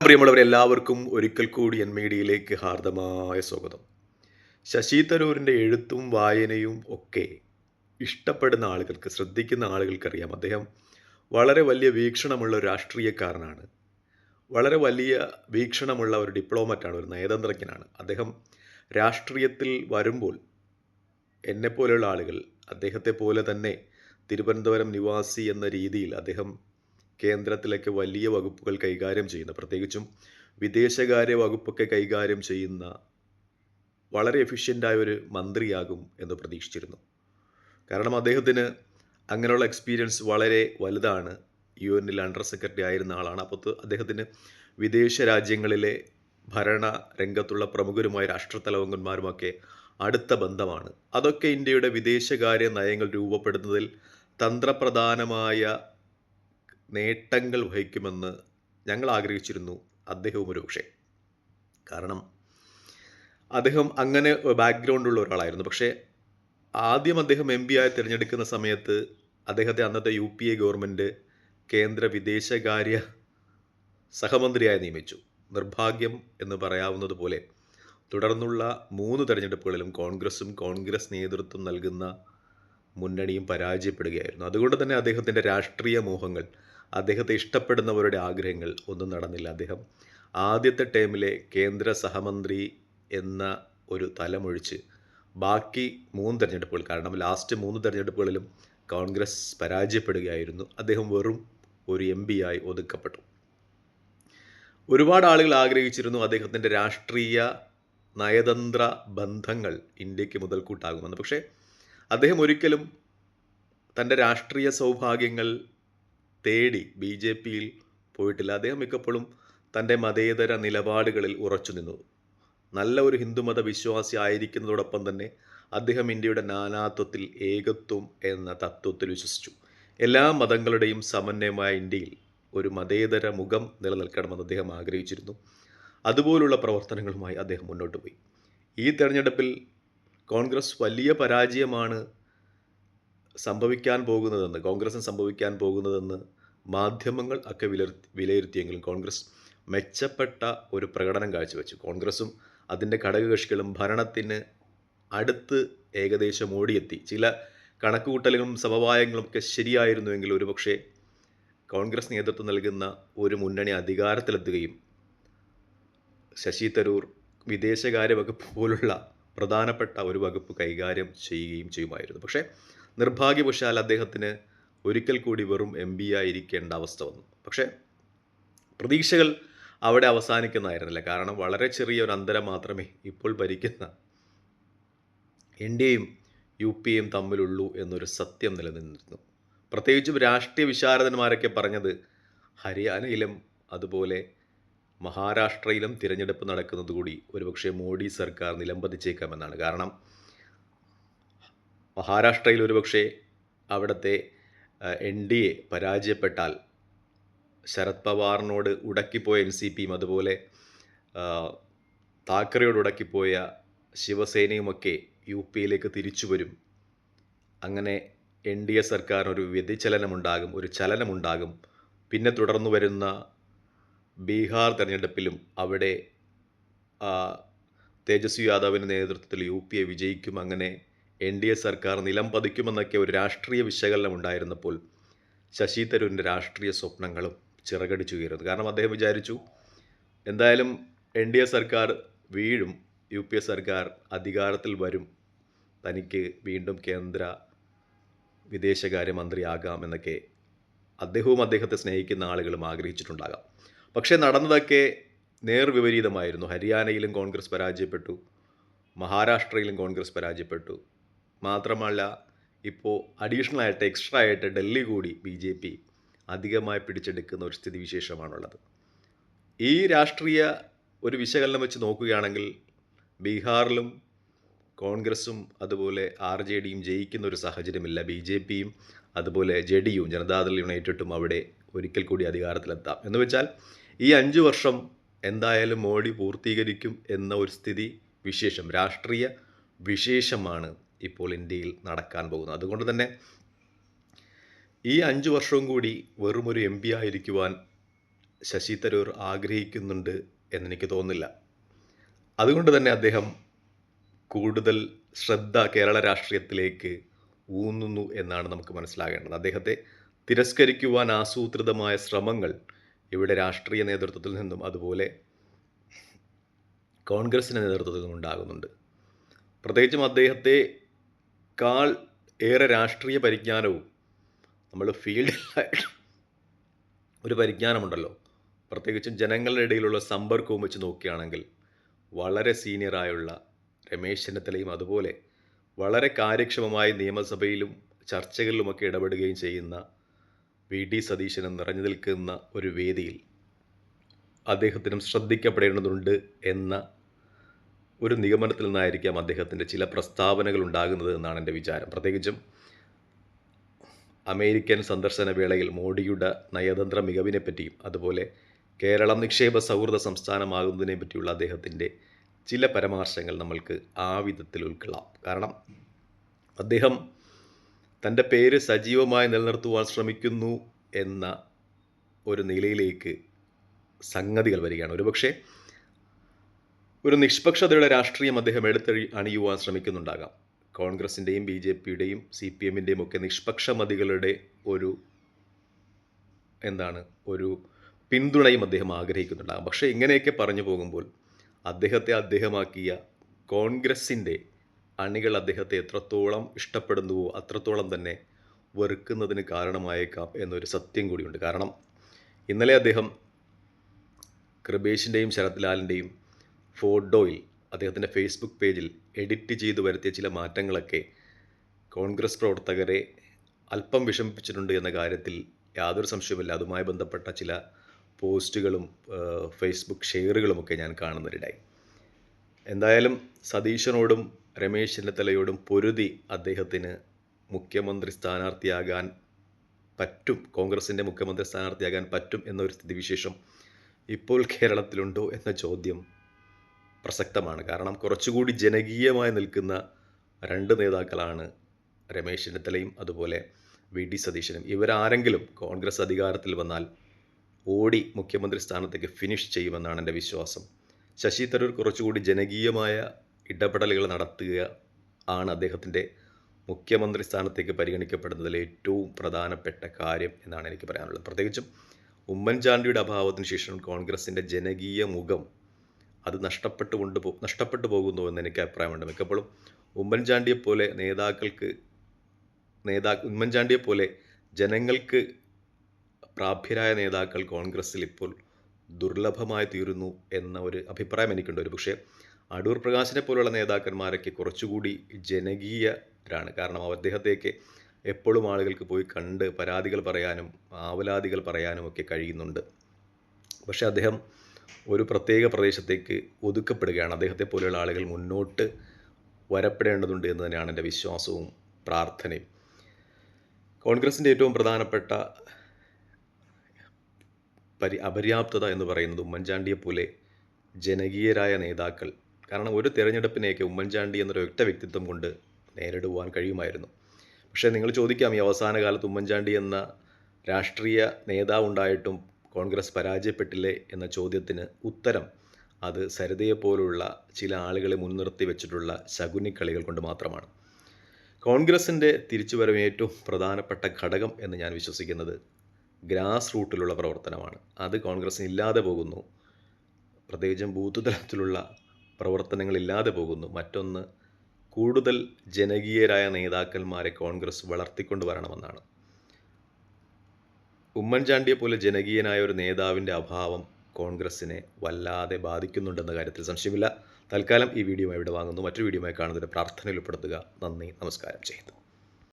പ്രിയമുള്ളവരെ എല്ലാവർക്കും ഒരിക്കൽ കൂടി എൻ മീഡിയയിലേക്ക് ഹാർദമായ സ്വാഗതം. ശശി തരൂരിന്റെ എഴുത്തും വായനയും ഒക്കെ ഇഷ്ടപ്പെടുന്ന ആളുകൾക്ക് ശ്രദ്ധിക്കുന്ന ആളുകൾക്കറിയാം. അദ്ദേഹം വളരെ വലിയ വീക്ഷണമുള്ള ഒരു രാഷ്ട്രീയക്കാരനാണ്. വളരെ വലിയ വീക്ഷണമുള്ള ഒരു ഡിപ്ലോമറ്റാണ് ഒരു നയതന്ത്രജ്ഞനാണ്. അദ്ദേഹം രാഷ്ട്രീയത്തിൽ വരുമ്പോൾ എന്നെപ്പോലെയുള്ള ആളുകൾ അദ്ദേഹത്തെ പോലെ തന്നെ തിരുവനന്തപുരം നിവാസി എന്ന രീതിയിൽ അദ്ദേഹം കേന്ദ്രത്തിലൊക്കെ വലിയ വകുപ്പുകൾ കൈകാര്യം ചെയ്യുന്ന പ്രത്യേകിച്ചും വിദേശകാര്യ വകുപ്പൊക്കെ കൈകാര്യം ചെയ്യുന്ന വളരെ എഫിഷ്യന്റായ ഒരു മന്ത്രിയാകും എന്ന് പ്രതീക്ഷിച്ചിരുന്നു. കാരണം അദ്ദേഹത്തിന് അങ്ങനെയുള്ള എക്സ്പീരിയൻസ് വളരെ വലുതാണ്. യു എന്നിൽ അണ്ടർ സെക്രട്ടറി ആയിരുന്ന ആളാണ്. അപ്പോൾ അദ്ദേഹത്തിന് വിദേശ രാജ്യങ്ങളിലെ ഭരണ രംഗത്തുള്ള പ്രമുഖരുമായ രാഷ്ട്രത്തലവന്മാരുമൊക്കെ അടുത്ത ബന്ധമാണ്. അതൊക്കെ ഇന്ത്യയുടെ വിദേശകാര്യ നയങ്ങൾ രൂപപ്പെടുന്നതിൽ തന്ത്രപ്രധാനമായ നേട്ടങ്ങൾ വഹിക്കുമെന്ന് ഞങ്ങൾ ആഗ്രഹിച്ചിരുന്നു. അദ്ദേഹവും ഒരു പക്ഷേ കാരണം അദ്ദേഹം അങ്ങനെ ബാക്ക്ഗ്രൗണ്ട് ഉള്ള ഒരാളായിരുന്നു. പക്ഷേ ആദ്യം അദ്ദേഹം എം പി ആയി തിരഞ്ഞെടുക്കുന്ന സമയത്ത് അദ്ദേഹത്തെ അന്നത്തെ യു പി എ ഗവൺമെന്റ് കേന്ദ്ര വിദേശകാര്യ സഹമന്ത്രിയായി നിയമിച്ചു. നിർഭാഗ്യം എന്ന് പറയാവുന്നത് പോലെ തുടർന്നുള്ള മൂന്ന് തെരഞ്ഞെടുപ്പുകളിലും കോൺഗ്രസും കോൺഗ്രസ് നേതൃത്വം നൽകുന്ന മുന്നണിയും പരാജയപ്പെടുകയായിരുന്നു. അതുകൊണ്ട് തന്നെ അദ്ദേഹത്തിന്റെ രാഷ്ട്രീയ മോഹങ്ങൾ അദ്ദേഹത്തെ ഇഷ്ടപ്പെടുന്നവരുടെ ആഗ്രഹങ്ങൾ ഒന്നും നടന്നില്ല. അദ്ദേഹം ആദ്യത്തെ ടേമിലെ കേന്ദ്ര സഹമന്ത്രി എന്ന ഒരു തലമൊഴിച്ച് ബാക്കി മൂന്ന് തെരഞ്ഞെടുപ്പുകൾ കാരണം ലാസ്റ്റ് മൂന്ന് തെരഞ്ഞെടുപ്പുകളിലും കോൺഗ്രസ് പരാജയപ്പെടുകയായിരുന്നു. അദ്ദേഹം വെറും ഒരു എം ആയി ഒതുക്കപ്പെട്ടു. ഒരുപാട് ആളുകൾ ആഗ്രഹിച്ചിരുന്നു അദ്ദേഹത്തിന്റെ രാഷ്ട്രീയ നയതന്ത്ര ബന്ധങ്ങൾ ഇന്ത്യയ്ക്ക് മുതൽക്കൂട്ടാകുമെന്ന്. പക്ഷേ അദ്ദേഹം ഒരിക്കലും തന്റെ രാഷ്ട്രീയ സൗഭാഗ്യങ്ങൾ തേടി ബി ജെ പിയിൽ പോയിട്ടില്ല. അദ്ദേഹം മിക്കപ്പോഴും തന്റെ മതേതര നിലപാടുകളിൽ ഉറച്ചു നിന്നു. നല്ല ഒരു ഹിന്ദുമത വിശ്വാസി ആയിരിക്കുന്നതോടൊപ്പം തന്നെ അദ്ദേഹം ഇന്ത്യയുടെ നാനാത്വത്തിൽ ഏകത്വം എന്ന തത്വത്തിൽ വിശ്വസിച്ചു. എല്ലാ മതങ്ങളുടെയും സമന്വയമായ ഇന്ത്യയിൽ ഒരു മതേതര മുഖം നിലനിൽക്കണമെന്ന് അദ്ദേഹം ആഗ്രഹിച്ചിരുന്നു. അതുപോലുള്ള പ്രവർത്തനങ്ങളുമായി അദ്ദേഹം മുന്നോട്ട് പോയി. ഈ തെരഞ്ഞെടുപ്പിൽ കോൺഗ്രസ് വലിയ പരാജയമാണ് സംഭവിക്കാൻ പോകുന്നതെന്ന് കോൺഗ്രസിന് സംഭവിക്കാൻ പോകുന്നതെന്ന് മാധ്യമങ്ങൾ ഒക്കെ വിലയിരുത്തി വിലയിരുത്തിയെങ്കിലും കോൺഗ്രസ് മെച്ചപ്പെട്ട ഒരു പ്രകടനം കാഴ്ചവെച്ചു. കോൺഗ്രസും അതിന്റെ ഘടകകക്ഷികളും ഭരണത്തിന് അടുത്ത് ഏകദേശം ഓടിയെത്തി. ചില കണക്കുകൂട്ടലുകളും സമവായങ്ങളും ഒക്കെ ശരിയായിരുന്നുവെങ്കിൽ ഒരുപക്ഷെ കോൺഗ്രസ് നേതൃത്വം നൽകുന്ന ഒരു മുന്നണി അധികാരത്തിലെത്തുകയും ശശി തരൂർ വിദേശകാര്യ വകുപ്പ് പോലുള്ള പ്രധാനപ്പെട്ട ഒരു വകുപ്പ് കൈകാര്യം ചെയ്യുകയും ചെയ്യുമായിരുന്നു. പക്ഷേ നിർഭാഗ്യവശാൽ അദ്ദേഹത്തിന് ഒരിക്കൽ കൂടി വെറും എം പി ആയിരിക്കേണ്ട അവസ്ഥ വന്നു. പക്ഷേ പ്രതീക്ഷകൾ അവിടെ അവസാനിക്കുന്നതായിരുന്നില്ല. കാരണം വളരെ ചെറിയ ഒരു അന്തരം മാത്രമേ ഇപ്പോൾ ഭരിക്കുന്ന എൻ ഡി എയും യു പി എയും തമ്മിലുള്ളൂ എന്നൊരു സത്യം നിലനിന്നിരുന്നു. പ്രത്യേകിച്ചും രാഷ്ട്രീയ വിശാരദന്മാരൊക്കെ പറഞ്ഞത് ഹരിയാനയിലും അതുപോലെ മഹാരാഷ്ട്രയിലും തിരഞ്ഞെടുപ്പ് നടക്കുന്നത് കൂടി ഒരുപക്ഷെ മോഡി സർക്കാർ നിലംപതിച്ചേക്കാമെന്നാണ്. കാരണം മഹാരാഷ്ട്രയിൽ ഒരുപക്ഷെ അവിടുത്തെ എൻ ഡി എ പരാജയപ്പെട്ടാൽ ശരത് പവാറിനോട് ഉടക്കിപ്പോയ എൻ സി പിയും അതുപോലെ താക്കറയോട് ഉടക്കിപ്പോയ ശിവസേനയുമൊക്കെ യു പിയിലേക്ക് തിരിച്ചു വരും. അങ്ങനെ എൻ ഡി എ സർക്കാരിനൊരു വ്യതിചലനമുണ്ടാകും ഒരു ചലനമുണ്ടാകും. പിന്നെ തുടർന്നു വരുന്ന ബീഹാർ തെരഞ്ഞെടുപ്പിലും അവിടെ തേജസ്വി യാദവിന്റെ നേതൃത്വത്തിൽ യു പി എ വിജയിക്കും. അങ്ങനെ എൻ ഡി എ സർക്കാർ നിലം പതിക്കുമെന്നൊക്കെ ഒരു രാഷ്ട്രീയ വിശകലനം ഉണ്ടായിരുന്നപ്പോൾ ശശി തരൂരിന്റെ രാഷ്ട്രീയ സ്വപ്നങ്ങളും ചിറകടിച്ചുയരുന്നു കാരണം അദ്ദേഹം വിചാരിച്ചു എന്തായാലും എൻ ഡി എ സർക്കാർ വീഴും യു പി എ സർക്കാർ അധികാരത്തിൽ വരും തനിക്ക് വീണ്ടും കേന്ദ്ര വിദേശകാര്യമന്ത്രിയാകാം എന്നൊക്കെ അദ്ദേഹവും അദ്ദേഹത്തെ സ്നേഹിക്കുന്ന ആളുകളും ആഗ്രഹിച്ചിട്ടുണ്ടാകാം. പക്ഷേ നടന്നതൊക്കെ നേർവിപരീതമായിരുന്നു ഹരിയാനയിലും കോൺഗ്രസ് പരാജയപ്പെട്ടു മഹാരാഷ്ട്രയിലും കോൺഗ്രസ് പരാജയപ്പെട്ടു മാത്രമല്ല ഇപ്പോൾ അഡീഷണൽ ആയിട്ട് എക്സ്ട്രാ ആയിട്ട് ഡൽഹി കൂടി ബി ജെ പി അധികമായി പിടിച്ചെടുക്കുന്ന ഒരു സ്ഥിതിവിശേഷമാണുള്ളത്. ഈ രാഷ്ട്രീയ ഒരു വിശകലനം വെച്ച് നോക്കുകയാണെങ്കിൽ ബീഹാറിലും കോൺഗ്രസും അതുപോലെ ആർ ജെ ഡിയും ജയിക്കുന്ന ഒരു സാഹചര്യമില്ല. ബി ജെ പിയും അതുപോലെ ജെ ഡി യുവും ജനതാദൾ യുണൈറ്റഡും അവിടെ ഒരിക്കൽ കൂടി അധികാരത്തിലെത്താം. എന്ന് വെച്ചാൽ ഈ അഞ്ച് വർഷം എന്തായാലും മോഡി പൂർത്തീകരിക്കും എന്ന ഒരു സ്ഥിതി വിശേഷം രാഷ്ട്രീയ വിശേഷമാണ് ഇപ്പോൾ ഇന്ത്യയിൽ നടക്കാൻ പോകുന്നത്. അതുകൊണ്ട് തന്നെ ഈ അഞ്ച് വർഷവും കൂടി വെറും ഒരു എം പി ആയിരിക്കുവാൻ ശശി തരൂർ ആഗ്രഹിക്കുന്നുണ്ട് എന്നെനിക്ക് തോന്നുന്നില്ല. അതുകൊണ്ട് തന്നെ അദ്ദേഹം കൂടുതൽ ശ്രദ്ധ കേരള രാഷ്ട്രീയത്തിലേക്ക് ഊന്നുന്നു എന്നാണ് നമുക്ക് മനസ്സിലാകേണ്ടത്. അദ്ദേഹത്തെ തിരസ്കരിക്കുവാൻ ആസൂത്രിതമായ ശ്രമങ്ങൾ ഇവിടെ രാഷ്ട്രീയ നേതൃത്വത്തിൽ നിന്നും അതുപോലെ കോൺഗ്രസിന്റെ നേതൃത്വത്തിൽ നിന്നും ഉണ്ടാകുന്നുണ്ട്. പ്രത്യേകിച്ചും അദ്ദേഹത്തെ കാൾ ഏറെ രാഷ്ട്രീയ പരിജ്ഞാനവും നമ്മൾ ഫീൽഡിലായിട്ട് ഒരു പരിജ്ഞാനമുണ്ടല്ലോ. പ്രത്യേകിച്ചും ജനങ്ങളുടെ ഇടയിലുള്ള സമ്പർക്കവും വെച്ച് നോക്കുകയാണെങ്കിൽ വളരെ സീനിയറായുള്ള രമേശ് ചെന്നിത്തലയും അതുപോലെ വളരെ കാര്യക്ഷമമായി നിയമസഭയിലും ചർച്ചകളിലുമൊക്കെ ഇടപെടുകയും ചെയ്യുന്ന വി. ഡി സതീശനും നിറഞ്ഞു നിൽക്കുന്ന ഒരു വേദിയിൽ അദ്ദേഹത്തിനും ശ്രദ്ധിക്കപ്പെടേണ്ടതുണ്ട് എന്ന ഒരു നിഗമനത്തിൽ നിന്നായിരിക്കാം അദ്ദേഹത്തിന്റെ ചില പ്രസ്താവനകൾ ഉണ്ടാകുന്നത് എന്നാണ് എന്റെ വിചാരം. പ്രത്യേകിച്ചും അമേരിക്കൻ സന്ദർശന വേളയിൽ മോഡിയുടെ നയതന്ത്ര മികവിനെ പറ്റിയും അതുപോലെ കേരളം നിക്ഷേപ സൗഹൃദ സംസ്ഥാനമാകുന്നതിനെ പറ്റിയുള്ള അദ്ദേഹത്തിന്റെ ചില പരാമർശങ്ങൾ നമ്മൾക്ക് ആ വിധത്തിൽ ഉൾക്കൊള്ളാം. കാരണം അദ്ദേഹം തന്റെ പേര് സജീവമായി നിലനിർത്തുവാൻ ശ്രമിക്കുന്നു എന്ന ഒരു നിലയിലേക്ക് സംഗതികൾ വരികയാണ്. ഒരുപക്ഷെ ഒരു നിഷ്പക്ഷതയുടെ രാഷ്ട്രീയം അദ്ദേഹം എടുത്തഴി അണിയുവാൻ ശ്രമിക്കുന്നുണ്ടാകാം. കോൺഗ്രസിന്റെയും ബി ജെ പിയുടെയും സി പി എമ്മിന്റെയും ഒക്കെ നിഷ്പക്ഷമതികളുടെ ഒരു എന്താണ് ഒരു പിന്തുണയും അദ്ദേഹം ആഗ്രഹിക്കുന്നുണ്ടാകും. പക്ഷേ ഇങ്ങനെയൊക്കെ പറഞ്ഞു പോകുമ്പോൾ അദ്ദേഹത്തെ അദ്ദേഹമാക്കിയ കോൺഗ്രസിന്റെ അണികൾ അദ്ദേഹത്തെ എത്രത്തോളം ഇഷ്ടപ്പെടുന്നുവോ അത്രത്തോളം തന്നെ വെറുക്കുന്നതിന് കാരണമായേക്കാം എന്നൊരു സത്യം കൂടിയുണ്ട്. കാരണം ഇന്നലെ അദ്ദേഹം കൃപേഷിന്റെയും ശരത് ഫോട്ടോയിൽ അദ്ദേഹത്തിന്റെ ഫേസ്ബുക്ക് പേജിൽ എഡിറ്റ് ചെയ്തു വരുത്തിയ ചില മാറ്റങ്ങളൊക്കെ കോൺഗ്രസ് പ്രവർത്തകരെ അല്പം വിഷമിപ്പിച്ചിട്ടുണ്ട് എന്ന കാര്യത്തിൽ യാതൊരു സംശയവുമില്ല. അതുമായി ബന്ധപ്പെട്ട ചില പോസ്റ്റുകളും ഫേസ്ബുക്ക് ഷെയറുകളുമൊക്കെ ഞാൻ കാണുന്നതിനിടായി എന്തായാലും സതീശനോടും രമേശ് ചെന്നിത്തലയോടും പൊരുതി അദ്ദേഹത്തിന് മുഖ്യമന്ത്രി സ്ഥാനാർത്ഥിയാകാൻ പറ്റും കോൺഗ്രസിന്റെ മുഖ്യമന്ത്രി സ്ഥാനാർത്ഥിയാകാൻ പറ്റും എന്നൊരു സ്ഥിതിവിശേഷം ഇപ്പോൾ കേരളത്തിലുണ്ടോ എന്ന ചോദ്യം പ്രസക്തമാണ്. കാരണം കുറച്ചുകൂടി ജനകീയമായി നിൽക്കുന്ന രണ്ട് നേതാക്കളാണ് രമേശ് ചെന്നിത്തലയും അതുപോലെ വി. ഡി സതീശനും. ഇവരാരെങ്കിലും കോൺഗ്രസ് അധികാരത്തിൽ വന്നാൽ ഓടി മുഖ്യമന്ത്രി സ്ഥാനത്തേക്ക് ഫിനിഷ് ചെയ്യുമെന്നാണ് എന്റെ വിശ്വാസം. ശശി തരൂർ കുറച്ചുകൂടി ജനകീയമായ ഇടപെടലുകൾ നടത്തുക ആണ് അദ്ദേഹത്തിന്റെ മുഖ്യമന്ത്രി സ്ഥാനത്തേക്ക് പരിഗണിക്കപ്പെടുന്നതിൽ ഏറ്റവും പ്രധാനപ്പെട്ട കാര്യം എന്നാണ് എനിക്ക് പറയാനുള്ളത്. പ്രത്യേകിച്ചും ഉമ്മൻചാണ്ടിയുടെ അഭാവത്തിന് ശേഷം കോൺഗ്രസിന്റെ ജനകീയ മുഖം അത് നഷ്ടപ്പെട്ടു കൊണ്ട് പോ നഷ്ടപ്പെട്ടു പോകുന്നു എന്ന് എനിക്ക് അഭിപ്രായമുണ്ട്. മിക്കപ്പോഴും ഉമ്മൻചാണ്ടിയെ പോലെ നേതാക്കൾക്ക് നേതാ ഉമ്മൻചാണ്ടിയെ പോലെ ജനങ്ങൾക്ക് പ്രാപ്യരായ നേതാക്കൾ കോൺഗ്രസ്സിൽ ഇപ്പോൾ ദുർലഭമായി തീരുന്നു എന്ന ഒരു അഭിപ്രായം എനിക്കുണ്ട്. ഒരു പക്ഷേ അടൂർ പ്രകാശിനെ പോലുള്ള നേതാക്കന്മാരൊക്കെ കുറച്ചുകൂടി ജനകീയരാണ്. കാരണം അദ്ദേഹത്തെയൊക്കെ എപ്പോഴും ആളുകൾക്ക് പോയി കണ്ട് പരാതികൾ പറയാനും ആവലാതികൾ പറയാനും ഒക്കെ കഴിയുന്നുണ്ട്. പക്ഷേ അദ്ദേഹം ഒരു പ്രത്യേക പ്രദേശത്തേക്ക് ഒതുക്കപ്പെടുകയാണ്. അദ്ദേഹത്തെ പോലെയുള്ള ആളുകൾ മുന്നോട്ട് വരപ്പെടേണ്ടതുണ്ട് എന്ന് തന്നെയാണ് എന്റെ വിശ്വാസവും പ്രാർത്ഥനയും. കോൺഗ്രസിന്റെ ഏറ്റവും പ്രധാനപ്പെട്ട പരി അപര്യാപ്തത എന്ന് പറയുന്നത് ഉമ്മൻചാണ്ടിയെ പോലെ ജനകീയരായ നേതാക്കൾ. കാരണം ഒരു തിരഞ്ഞെടുപ്പിനെയൊക്കെ ഉമ്മൻചാണ്ടി എന്നൊരു ഒറ്റ വ്യക്തിത്വം കൊണ്ട് നേരിടുവാൻ കഴിയുമായിരുന്നു. പക്ഷേ നിങ്ങൾ ചോദിക്കാം ഈ അവസാന കാലത്ത് ഉമ്മൻചാണ്ടി എന്ന രാഷ്ട്രീയ നേതാവ് ഉണ്ടായിട്ടും കോൺഗ്രസ് പരാജയപ്പെട്ടില്ലേ എന്ന ചോദ്യത്തിന് ഉത്തരം അത് സരിതയെപ്പോലുള്ള ചില ആളുകളെ മുൻനിർത്തി വെച്ചിട്ടുള്ള ശകുനിക്കളികൾ കൊണ്ട് മാത്രമാണ്. കോൺഗ്രസിന്റെ തിരിച്ചുവരവ് ഏറ്റവും പ്രധാനപ്പെട്ട ഘടകം എന്ന് ഞാൻ വിശ്വസിക്കുന്നത് ഗ്രാസ് റൂട്ടിലുള്ള പ്രവർത്തനമാണ്. അത് കോൺഗ്രസ്സിന് ഇല്ലാതെ പോകുന്നു. പ്രത്യേകിച്ചും ബൂത്ത് തലത്തിലുള്ള പ്രവർത്തനങ്ങൾ ഇല്ലാതെ പോകുന്നു. മറ്റൊന്ന് കൂടുതൽ ജനകീയരായ നേതാക്കന്മാരെ കോൺഗ്രസ് വളർത്തിക്കൊണ്ടു വരണമെന്നാണ്. ഉമ്മൻചാണ്ടിയെ പോലെ ജനകീയനായ ഒരു നേതാവിന്റെ അഭാവം കോൺഗ്രസിനെ വല്ലാതെ ബാധിക്കുന്നുണ്ടെന്ന കാര്യത്തിൽ സംശയമില്ല. തൽക്കാലം ഈ വീഡിയോ ഇവിടെ വാങ്ങുന്നു. മറ്റൊരു വീഡിയോയുമായി കാണുന്നതിന് പ്രാർത്ഥനയിൽ ഉൾപ്പെടുത്തുക. നന്ദി. നമസ്കാരം. ചെയ്യുന്നു